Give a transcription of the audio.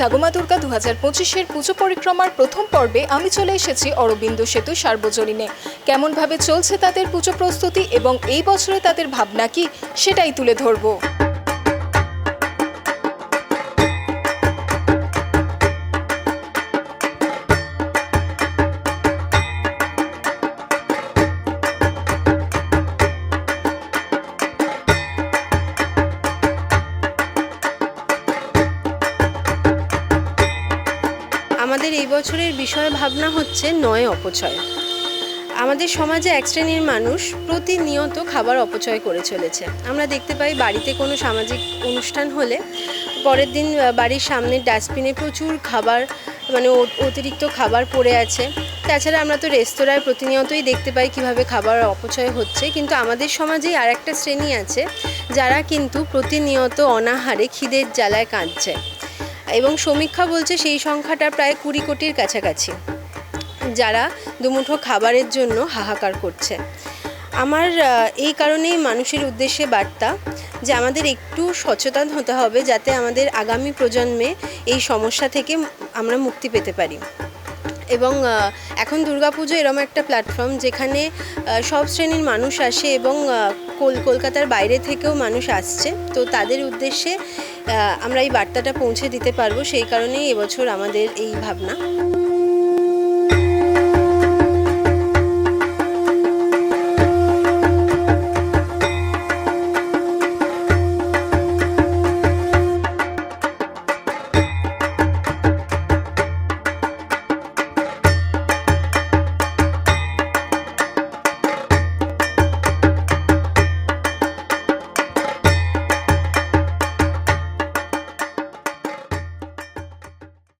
জাগমা দুর্গা দু হাজার পঁচিশের পুজো পরিক্রমার প্রথম পর্বে আমি চলে এসেছি অরবিন্দ সেতু সার্বজনীনে। কেমনভাবে চলছে তাদের পুজো প্রস্তুতি এবং এই বছরে তাদের ভাবনা কি, সেটাই তুলে ধরবো। আমাদের এই বছরের বিষয় ভাবনা হচ্ছে নয় অপচয়। আমাদের সমাজে এক শ্রেণির মানুষ প্রতিনিয়ত খাবার অপচয় করে চলেছে। আমরা দেখতে পাই বাড়িতে কোনো সামাজিক অনুষ্ঠান হলে পরের দিন বাড়ির সামনের ডাস্টবিনে প্রচুর খাবার মানে অতিরিক্ত খাবার পড়ে আছে। তাছাড়া আমরা তো রেস্তোরাঁয় প্রতিনিয়তই দেখতে পাই কীভাবে খাবার অপচয় হচ্ছে। কিন্তু আমাদের সমাজেই আর একটা শ্রেণি আছে যারা কিন্তু প্রতিনিয়ত অনাহারে খিদের জ্বালায় কাঁদছে। এবং সমীক্ষা বলছে সেই সংখ্যাটা প্রায় কুড়ি কোটির কাছাকাছি, যারা দুমুঠো খাবারের জন্য হাহাকার করছে। আমার এই কারণেই মানুষের উদ্দেশ্যে বার্তা যে আমাদের একটু সচেতন হতে হবে যাতে আমাদের আগামী প্রজন্মে এই সমস্যা থেকে আমরা মুক্তি পেতে পারি। এবং এখন দুর্গাপুজো এরম একটা প্ল্যাটফর্ম যেখানে সব শ্রেণির মানুষ আসে এবং কল- কলকাতার বাইরে থেকেও মানুষ আসছে। তো তাদের উদ্দেশ্যে আমরা এই বার্তাটা পৌঁছে দিতে পারব সেই কারণেই এবছর আমাদের এই ভাবনা।